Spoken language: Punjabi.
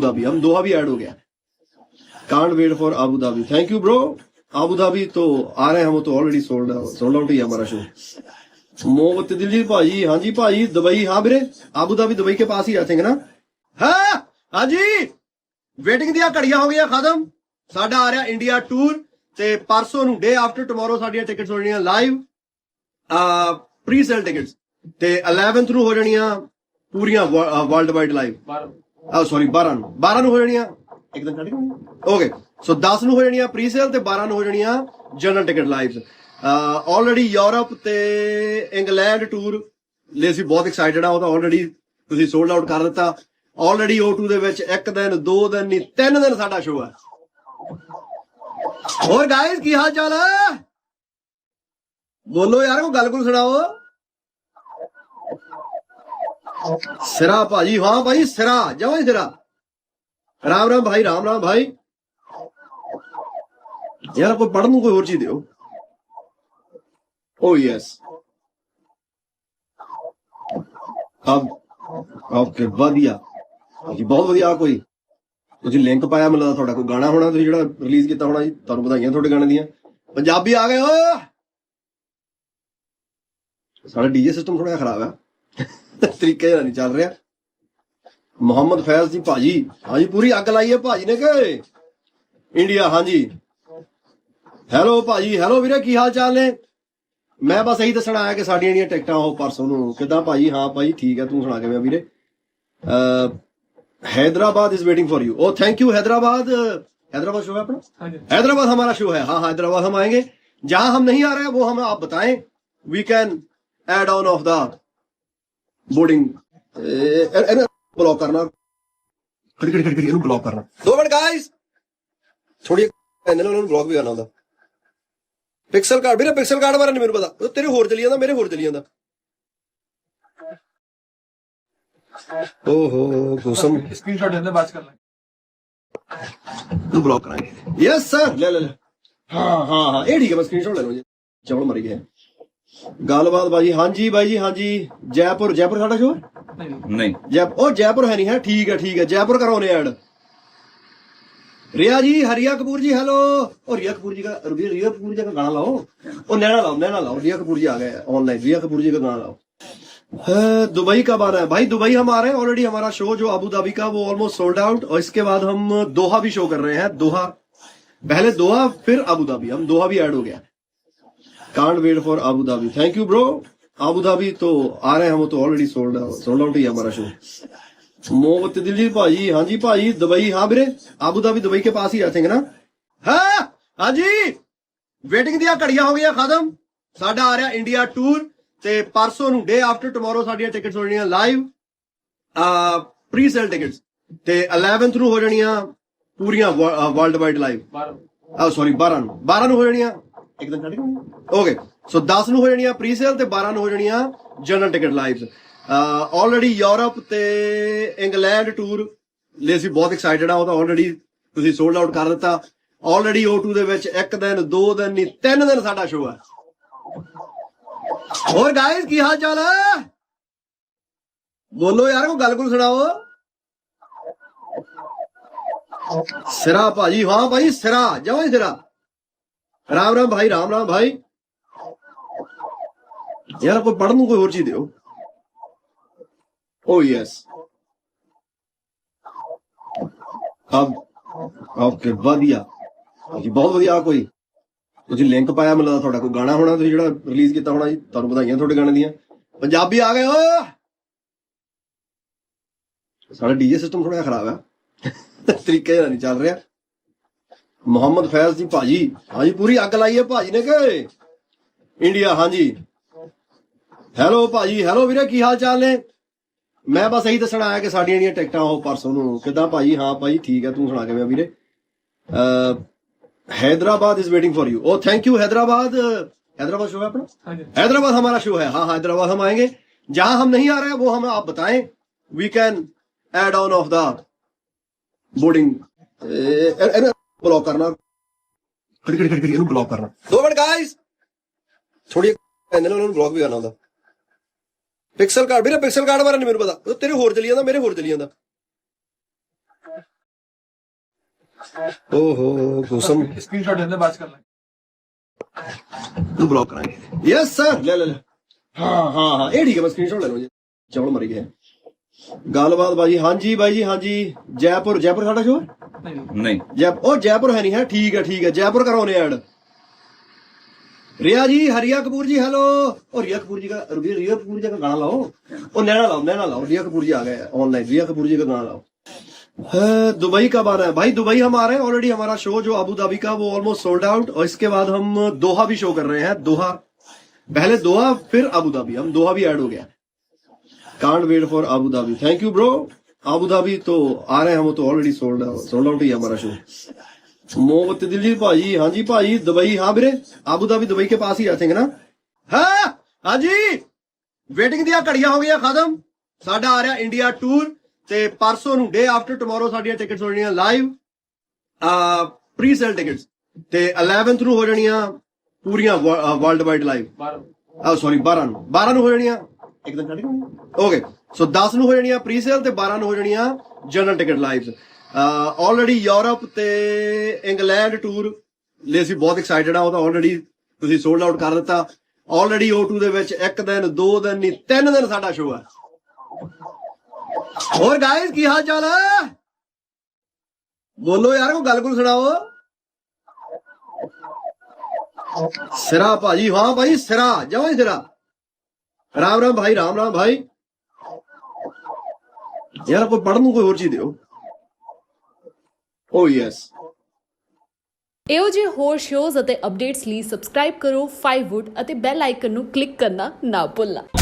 अबू धाबी हम दोहा भी ऐड हो गया can't wait for Abu Dhabi thank you bro Abu Dhabi तो आ रहे हैं हम तो ऑलरेडी सोल्ड सोल्ड आउट ही है हमारा शो मोहम्मद दिलजीत भाजी हाँ जी भाजी दुबई हाँ ਵੀਰੇ ਅਬੂ धाबी दुबई के पास ही रहते हैं ना हाँ हाँ जी ਵੇਟਿੰਗ ਦੀਆਂ ਘੜੀਆਂ ਹੋ ਗਈਆਂ ਖਤਮ ਸਾਡਾ ਆ ਰਿਹਾ ਇੰਡੀਆ ਟੂਰ ਤੇ ਪਰਸੋਂ ਨੂੰ ਡੇ ਆਫਟਰ ਟੁਮਾਰੋ ਸਾਡੀਆਂ ਟਿਕਟਸ ਹੋ ਜਾਣੀਆਂ ਲਾਈਵ ਆ ਪ੍ਰੀ ਸੇਲ ਟਿਕਟਸ ਤੇ 11th ਨੂੰ ਹੋ ਜਾਣੀਆਂ ਪੂਰੀਆਂ ਵਰਲਡ ਵਾਈਡ ਲਾਈਵ ਆ ਸੌਰੀ 12 ਨੂੰ। 12 ਨੂੰ ਹੋ ਜਾਣੀਆਂ। ਇੱਕ ਦਿਨ ਛੱਡ ਕੇ ਓਕੇ ਸੋ 10 ਨੂੰ ਹੋ ਜਾਣੀਆਂ ਪ੍ਰੀ ਸੇਲ ਤੇ 12 ਨੂੰ ਹੋ ਜਾਣੀਆਂ general ticket live already Europe ਤੇ ਇੰਗਲੈਂਡ ਟੂਰ ਲਈ ਅਸੀਂ ਬਹੁਤ ਐਕਸਾਈਟਡ ਆ ਉਹ ਤਾਂ ਆਲਰੇਡੀ ਤੁਸੀਂ ਸੋਲਡ ਆਊਟ ਕਰ ਦਿੱਤਾ। ਆਲਰੇਡੀ O2 ਦੇ ਵਿੱਚ ਇੱਕ ਦਿਨ, ਦੋ ਦਿਨ ਨਹੀਂ, ਤਿੰਨ ਦਿਨ ਸਾਡਾ ਸ਼ੋਅ ਹੈ। ਹੋਰ ਗਾਇਸ ਕੀ ਹਾਲ ਚਾਲ ਹੈ? ਬੋਲੋ ਯਾਰ, ਕੋਈ ਗੱਲ ਕੋਈ ਸੁਣਾਓ। ਸਿਰਾ ਭਾਜੀ, ਹਾਂ ਭਾਈ, ਸਿਰਾ ਜਮਾਂ ਹੀ ਸਿਰਾ। ਰਾਮ ਰਾਮ ਭਾਈ, ਰਾਮ ਰਾਮ ਭਾਈ। ਯਾਰ, ਕੋਈ ਪੜਨ ਨੂੰ ਕੋਈ ਹੋਰ ਚੀਜ਼ ਦਿਓ। ਓ ਯੈਸ ਅਬ ਓਕੇ ਵਧੀਆ। ਜੀ ਬਹੁਤ ਵਧੀਆ ਕੋਈ। ਤੁਸੀਂ ਲਿੰਕ ਪਾਇਆ ਮੈਨੂੰ ਲੱਗਦਾ ਤੁਹਾਡਾ ਕੋਈ ਗਾਣਾ ਹੋਣਾ, ਤੁਸੀਂ ਜਿਹੜਾ ਰਿਲੀਜ਼ ਕੀਤਾ ਹੋਣਾ ਜੀ, ਤੁਹਾਨੂੰ ਵਧਾਈਆਂ ਤੁਹਾਡੇ ਗਾਣੇ ਦੀਆਂ। ਪੰਜਾਬੀ ਆ ਗਏ ਓ ਸਾਡਾ ਡੀਜੇ ਸਿਸਟਮ ਥੋੜਾ ਜਿਹਾ ਖਰਾਬ ਆ। ਤਰੀਕੇ ਨਾਲ ਨਹੀਂ ਚੱਲ ਰਿਹਾ ਮੁਹੰਮਦ ਫੈਜ਼ ਜੀ ਭਾਜੀ ਹਾਂਜੀ ਪੂਰੀ ਅੱਗ ਲਾਈ ਹੈ ਭਾਜੀ ਨੇ ਕਿ ਇੰਡੀਆ ਹਾਂਜੀ ਹੈਲੋ ਭਾਜੀ ਹੈਲੋ ਵੀਰੇ ਕੀ ਹਾਲ ਚਾਲ ਨੇ ਮੈਂ ਬਸ ਇਹੀ ਦੱਸਣ ਆਇਆ ਕਿ ਸਾਡੀਆਂ ਜਿਹੜੀਆਂ ਟਿਕਟਾਂ ਉਹ ਪਰਸੋਂ ਨੂੰ ਕਿਦਾਂ ਭਾਜੀ ਹਾਂ ਭਾਜੀ ਠੀਕ ਹੈ ਤੂੰ ਸੁਣਾ ਕਿਵੇਂ ਆ ਵੀਰੇ uh Hyderabad is waiting for you oh thank you Hyderabad Hyderabad show है अपना हैदराबाद हमारा शो है हाँ हैदराबाद हम आएंगे जहां हम नहीं आ रहे हैं वो हमें आप बताएं we can add on of the boarding. ਇਹਨੂੰ ਬਲੌਕ ਕਰਨਾ। ਕੜੀ ਕੜੀ ਕੜੀ ਇਹਨੂੰ ਬਲੌਕ ਕਰਨਾ। ਦੋ ਮਿੰਟ ਗਾਇਸ ਥੋੜੀ ਇਹਨਾਂ ਨੂੰ ਬਲੌਕ ਵੀ ਕਰਨਾ ਹੁੰਦਾ। ਪਿਕਸਲ ਕਾਰਡ ਵੀਰੇ ਪਿਕਸਲ ਕਾਰਡ ਬਾਰੇ ਨਹੀਂ ਮੈਨੂੰ ਪਤਾ। ਤੇਰੇ ਹੋਰ ਚਲੀ ਜਾਂਦਾ ਮੇਰੇ ਹੋਰ ਚਲੀ ਜਾਂਦਾ। ਓਹੋ ਗੋਸਮ ਸਕਰੀਨਸ਼ਾਟ ਇਹਨੇ ਬਾਤ ਕਰ ਲੈ ਤੂੰ ਬਲੌਕ ਕਰਾਂਗੇ। ਯੈਸ ਸਰ ਲੈ ਲੈ ਹਾਂ ਹਾਂ ਹਾਂ। ਇਹ ਠੀਕ ਹੈ ਮੈਂ ਸਕਰੀਨਸ਼ਾਟ ਲੈ ਲਵਾਂ ਜੀ। ਚਵਲ ਮਰੀ ਗਿਆ। ਗੱਲਬਾਤ ਬਾਜੀ ਹਾਂਜੀ ਬਾਈ ਜੀ ਹਾਂਜੀ ਜੈਪੁਰ ਜੈਪੁਰ ਸਾਡਾ ਸ਼ੋਅ नहीं नहीं ਜੈ ਉਹ ਜੈਪੁਰ ਹੈ ਨਹੀਂ ਹੈ ਠੀਕ ਹੈ ਠੀਕ ਹੈ ਜੈਪੁਰ ਕਰਾਉਨੇ ਐਡ रिया जी हरिया कपूर जी हेलो और रिया कपूर जी का रिया रिया कपूर जी का गाना लाओ और नैना लाओ नैना लाओ रिया कपूर जी आ गए ऑनलाइन रिया कपूर जी का गाना लाओ हाँ, दुबई कब आना है भाई दुबई हम आ रहे हैं ऑलरेडी हमारा शो जो अबू धाबी का वो ऑलमोस्ट सोल्ड आउट और इसके बाद हम दोहा भी शो कर रहे हैं दोहा पहले दोहा फिर अबू धाबी हम दोहा भी ऐड हो गया can't wait for Abu Dhabi thank you bro Abu Dhabi तो आ रहे हैं हम तो ऑलरेडी सोल्ड सोल्ड आउट ही है हमारा शो मोहम्मद दिलजीत भाजी हाँ जी भाजी दुबई हाँ ਵੀਰੇ ਅਬੂ धाबी दुबई के पास ही रहते हैं ना ਹਾਂ ਹਾਂ ਜੀ ਵੇਟਿੰਗ ਦੀਆਂ ਘੜੀਆਂ ਹੋ ਗਈਆਂ ਖਤਮ ਸਾਡਾ ਆ ਰਿਹਾ ਇੰਡੀਆ ਟੂਰ ਤੇ ਪਰਸੋਂ ਨੂੰ ਡੇ ਆਫਟਰ ਟੁਮਾਰੋ ਸਾਡੀਆਂ ਟਿਕਟਸ ਹੋ ਜਾਣੀਆਂ ਲਾਈਵ ਆ ਪ੍ਰੀ ਸੇਲ ਟਿਕਟਸ ਤੇ 11th ਨੂੰ ਹੋ ਜਾਣੀਆਂ ਪੂਰੀਆਂ ਵਰਲਡ ਵਾਈਡ ਲਾਈਵ ਆ ਸੌਰੀ 12 ਨੂੰ 12 ਨੂੰ ਹੋ ਜਾਣੀਆਂ ਇੱਕ ਦਿਨ ਛੱਡ ਕੇ। ਓਕੇ ਸੋ 10 ਨੂੰ ਹੋ ਜਾਣੀਆਂ ਪ੍ਰੀ ਸੇਲ ਤੇ 12 ਨੂੰ ਹੋ ਜਾਣੀਆਂ general ticket live already Europe ਤੇ ਇੰਗਲੈਂਡ ਟੂਰ ਲਈ ਅਸੀਂ ਬਹੁਤ ਐਕਸਾਈਟਡ ਆ, ਉਹ ਤਾਂ ਆਲਰੇਡੀ ਤੁਸੀਂ ਸੋਲਡ ਆਊਟ ਕਰ ਦਿੱਤਾ। ਆਲਰੇਡੀ O2 ਦੇ ਵਿੱਚ ਇੱਕ ਦਿਨ, ਦੋ ਦਿਨ ਨਹੀਂ, ਤਿੰਨ ਦਿਨ ਸਾਡਾ ਸ਼ੋਅ ਹੈ ਹੋਰ ਗਾਇਸ ਕੀ ਹਾਲ ਚਾਲ ਹੈ ਬੋਲੋ ਯਾਰ, ਕੋਈ ਗੱਲ ਕੋਈ ਸੁਣਾਓ? ਸਿਰਾ ਭਾਜੀ, ਹਾਂ ਭਾਈ ਸਿਰਾ ਜਮਾਂ ਹੀ ਸਿਰਾ। ਰਾਮ ਰਾਮ ਭਾਈ ਰਾਮ ਰਾਮ ਭਾਈ ਯਾਰ ਕੋਈ ਪੜਨ ਨੂੰ ਕੋਈ ਹੋਰ ਚੀਜ਼ ਦਿਓ ਓ ਯੈਸ ਅਬ ਓਕੇ ਵਧੀਆ ਜੀ ਬਹੁਤ ਵਧੀਆ ਕੋਈ ਤੁਸੀਂ ਲਿੰਕ ਪਾਇਆ ਮੈਨੂੰ ਤੁਹਾਡਾ ਕੋਈ ਗਾਣਾ ਹੋਣਾ ਤੁਸੀਂ ਜਿਹੜਾ ਰਿਲੀਜ਼ ਕੀਤਾ ਹੋਣਾ ਜੀ, ਤੁਹਾਨੂੰ ਵਧਾਈਆਂ ਤੁਹਾਡੇ ਗਾਣੇ ਦੀਆਂ। ਪੰਜਾਬੀ ਆ ਗਏ ਓ ਸਾਡਾ ਡੀਜੇ ਸਿਸਟਮ ਥੋੜਾ ਜਿਹਾ ਖਰਾਬ ਆ। ਤਰੀਕੇ ਨਾਲ ਨਹੀਂ ਚੱਲ ਰਿਹਾ। ਮੁਹੰਮਦ ਫੈਜ਼ ਜੀ ਭਾਜੀ ਹਾਂਜੀ ਪੂਰੀ ਅੱਗ ਲਾਈ ਹੈ ਭਾਜੀ ਨੇ ਕਿ ਇੰਡੀਆ ਹਾਂਜੀ ਹੈਲੋ ਭਾਜੀ ਹੈਲੋ ਵੀਰੇ ਕੀ ਹਾਲ ਚਾਲ ਨੇ ਮੈਂ ਬਸ ਇਹੀ ਦੱਸਣ ਆਇਆ ਕਿ ਸਾਡੀਆਂ ਜਿਹੜੀਆਂ ਟਿਕਟਾਂ ਉਹ ਪਰਸੋਂ ਨੂੰ ਕਿਦਾਂ ਭਾਜੀ ਹਾਂ ਭਾਜੀ ਠੀਕ ਹੈ ਤੂੰ ਸੁਣਾ ਕਿਵੇਂ ਆ ਵੀਰੇ uh Hyderabad is waiting for you oh thank you Hyderabad Hyderabad show है अपना हाँ जी हैदराबाद हमारा शो है हाँ हैदराबाद हम आएंगे जहां हम नहीं आ रहे हैं वो हमें आप बताएं we can add on of the boarding block ਕਰਨਾ। ਖੜੀ ਖੜੀ ਖੜੀ ਇਹਨੂੰ ਬਲੌਕ ਕਰਨਾ। ਦੋ ਮਿੰਟ ਗਾਇਸ ਥੋੜੀ ਚੈਨਲ ਉਹਨਾਂ ਨੂੰ ਬਲੌਕ ਵੀ ਕਰਨਾ ਹੁੰਦਾ। ਪਿਕਸਲ ਕਾਰਡ ਵੀਰੇ ਪਿਕਸਲ ਕਾਰਡ ਬਾਰੇ ਨਹੀਂ ਮੈਨੂੰ ਪਤਾ। ਤੇਰੇ ਹੋਰ ਚਲੀ ਜਾਂਦਾ ਮੇਰੇ ਹੋਰ ਚਲੀ ਜਾਂਦਾ। ਓਹੋ ਕੋਸਮ ਸਕਰੀਨਸ਼ਾਟ ਇਹਦੇ ਬਾਅਦ ਕਰ ਲੈ ਤੂੰ ਬਲੌਕ ਕਰਾਂਗੇ। ਯੈਸ ਸਰ ਲੈ ਲੈ ਹਾਂ ਹਾਂ ਹਾਂ। ਇਹ ਠੀਕ ਹੈ ਮੈਂ ਸਕਰੀਨਸ਼ਾਟ ਲੈ ਲਵਾਂ ਜੀ। ਚੌਲ ਮਰ ਗਿਆ ਗੱਲਬਾਤ ਬਾਜੀ ਹਾਂਜੀ ਬਾਈ ਜੀ ਹਾਂਜੀ। ਜੈਪੁਰ ਜੈਪੁਰ ਸਾਡਾ ਸ਼ੋਰ नहीं। जयपुर ओ, जयपुर है नहीं, है? ठीक है ठीक है। जयपुर करो ने ऐड। रिया जी, हरिया कपूर जी, हेलो। और रिया कपूर जी का रिया कपूर जी का गाना लाओ। और नैना लाओ नैना लाओ। रिया कपूर जी आ गए ऑनलाइन रिया कपूर जी का गाना लाओ। दुबई कब आना है? भाई, दुबई हम आ रहे हैं ऑलरेडी हमारा शो जो अबू धाबी का, वो ऑलमोस्ट सोल्ड आउट और इसके बाद हम दोहा भी शो कर रहे हैं। दोहा। पहले दोहा, फिर अबू धाबी हम दोहा भी ऐड हो गया। Can't wait for Abu Dhabi thank you bro Abu Dhabi तो आ रहे हैं हम तो ऑलरेडी सोल्ड सोल्ड आउट ही है हमारा शो मोहम्मद दिल्ली भाजी हाँ जी भाजी दुबई हाँ ਵੀਰੇ ਆਬੂ धाबी दुबई के पास ही आई थिंक ना हाँ हाँ जी ਵੇਟਿੰਗ ਦੀਆਂ ਘੜੀਆਂ ਹੋ ਗਈਆਂ ਖਤਮ ਸਾਡਾ ਆ ਰਿਹਾ ਇੰਡੀਆ ਟੂਰ ਤੇ ਪਰਸੋਂ ਨੂੰ ਡੇ ਆਫਟਰ ਟੁਮਾਰੋ ਸਾਡੀਆਂ ਟਿਕਟਸ ਹੋ ਜਾਣੀਆਂ ਲਾਈਵ ਆ ਪ੍ਰੀ ਸੇਲ ਟਿਕਟਸ ਤੇ 11th ਨੂੰ ਹੋ ਜਾਣੀਆਂ ਪੂਰੀਆਂ ਵਰਲਡ ਵਾਈਡ ਲਾਈਵ बारह ਆ ਸੌਰੀ 12 ਨੂੰ 12 ਨੂੰ ਹੋ ਜਾਣੀਆਂ ਇੱਕ ਦਿਨ ਛੱਡ ਕੇ ਓਕੇ ਸੋ 10 ਨੂੰ ਹੋ ਜਾਣੀਆਂ ਪ੍ਰੀ ਸੇਲ ਤੇ 12 ਨੂੰ ਹੋ ਜਾਣੀਆਂ general ticket lives already Europe ਤੇ ਇੰਗਲੈਂਡ ਟੂਰ ਲਈ ਅਸੀਂ ਬਹੁਤ ਐਕਸਾਈਟਡ ਆ ਉਹ ਤਾਂ ਆਲਰੇਡੀ ਤੁਸੀਂ ਸੋਲਡ ਆਊਟ ਕਰ ਦਿੱਤਾ। ਆਲਰੇਡੀ O2 ਦੇ ਵਿੱਚ ਇੱਕ ਦਿਨ, ਦੋ ਦਿਨ ਨਹੀਂ, ਤਿੰਨ ਦਿਨ ਸਾਡਾ ਸ਼ੋਅ ਹੈ। ਹੋਰ ਗਾਇਸ ਕੀ ਹਾਲ ਚਾਲ ਹੈ? ਬੋਲੋ ਯਾਰ, ਕੋਈ ਗੱਲ ਕੋਈ ਸੁਣਾਓ। ਸਿਰਾ ਭਾਜੀ, ਹਾਂ ਭਾਈ, ਸਿਰਾ, ਜਮਾਂ ਸਿਰਾ। ਰਾਮ ਰਾਮ ਭਾਈ ਰਾਮ ਰਾਮ ਭਾਈ ਯਾਰ ਕੋਈ ਪੜਨ ਨੂੰ ਕੋਈ ਹੋਰ ਚੀਜ਼ ਦਿਓ ਓ ਯੈਸ ਇਹੋ ਜਿਹੇ ਹੋਰ ਸ਼ੋਜ਼ ਅਤੇ ਅਪਡੇਟਸ ਲਈ ਸਬਸਕ੍ਰਾਈਬ ਕਰੋ 5wood ਅਤੇ ਬੈਲ ਆਈਕਨ ਨੂੰ ਕਲਿੱਕ ਕਰਨਾ ਨਾ ਭੁੱਲਣਾ